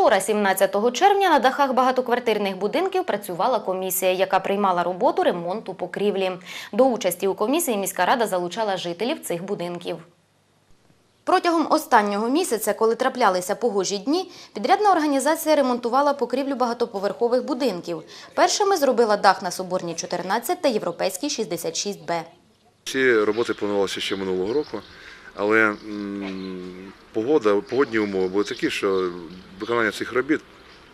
Вчора, 17 червня, на дахах багатоквартирних будинків працювала комісія, яка приймала роботу ремонту покрівлі. До участі у комісії міська рада залучала жителів цих будинків. Протягом останнього місяця, коли траплялися погожі дні, підрядна організація ремонтувала покрівлю багатоповерхових будинків. Першими зробила дах на Соборній 14 та Європейській 66Б. Ці роботи планувалися ще минулого року, але погода, погодні умови були такі, що виконання цих робіт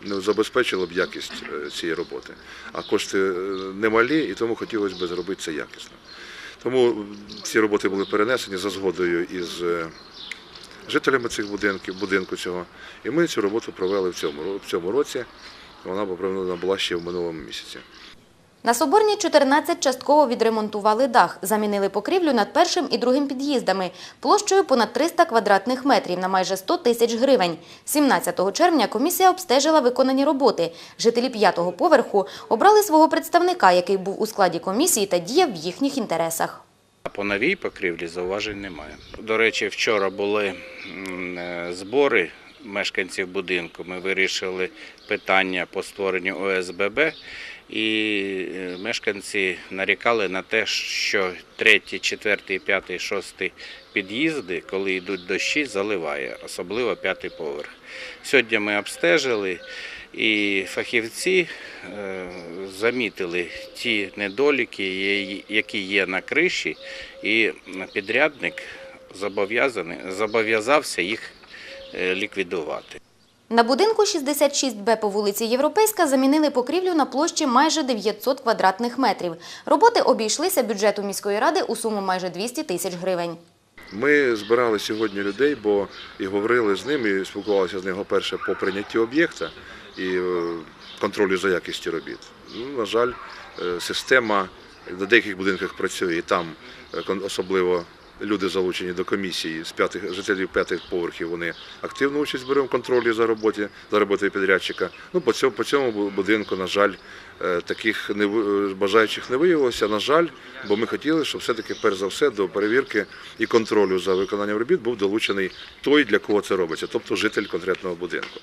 не забезпечило б якість е, цієї роботи. А кошти е, немалі, і тому хотілося б зробити це якісно. Тому ці роботи були перенесені за згодою із е, жителями цих будинків, будинку цього. І ми цю роботу провели в цьому, в цьому році. Вона була ще в минулому місяці. На Соборній 14 частково відремонтували дах, замінили покрівлю над першим і другим під'їздами площею понад 300 квадратних метрів на майже 100 тисяч гривень. 17 червня комісія обстежила виконані роботи. Жителі п'ятого поверху обрали свого представника, який був у складі комісії та діяв в їхніх інтересах. По новій покрівлі зауважень немає. До речі, вчора були е, збори мешканців будинку. Ми вирішили питання по створенню ОСББ, і е, мешканці нарікали на те, що третій, четвертий, п'ятий, шостий під'їзди, коли йдуть дощі, заливає, особливо п'ятий поверх. Сьогодні ми обстежили. І фахівці е, замітили ті недоліки, які є на криші, і підрядник зобов'язався їх е, ліквідувати. На будинку 66Б по вулиці Європейська замінили покрівлю на площі майже 900 квадратних метрів. Роботи обійшлися бюджету міської ради у суму майже 200 тисяч гривень. Ми збирали сьогодні людей, бо і говорили з ними, і спілкувалися з ними перше по прийнятті об'єкта і е, контролю за якістю робіт. Ну, на жаль, е, система на деяких будинках працює і там е, особливо. Люди залучені до комісії з п'ятих жителів п'ятих поверхів. Вони активну участь беруть в контролі за роботі за роботою підрядчика. Ну по цьому по цьому будинку, на жаль, е, таких не е, бажаючих не виявилося. На жаль, бо ми хотіли, щоб все-таки перш за все до перевірки і контролю за виконанням робіт був долучений той, для кого це робиться, тобто житель конкретного будинку.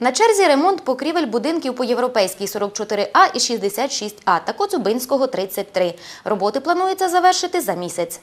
На черзі ремонт покрівель будинків по Європейській 44А і 66А та Коцюбинського 33. Роботи планується завершити за місяць.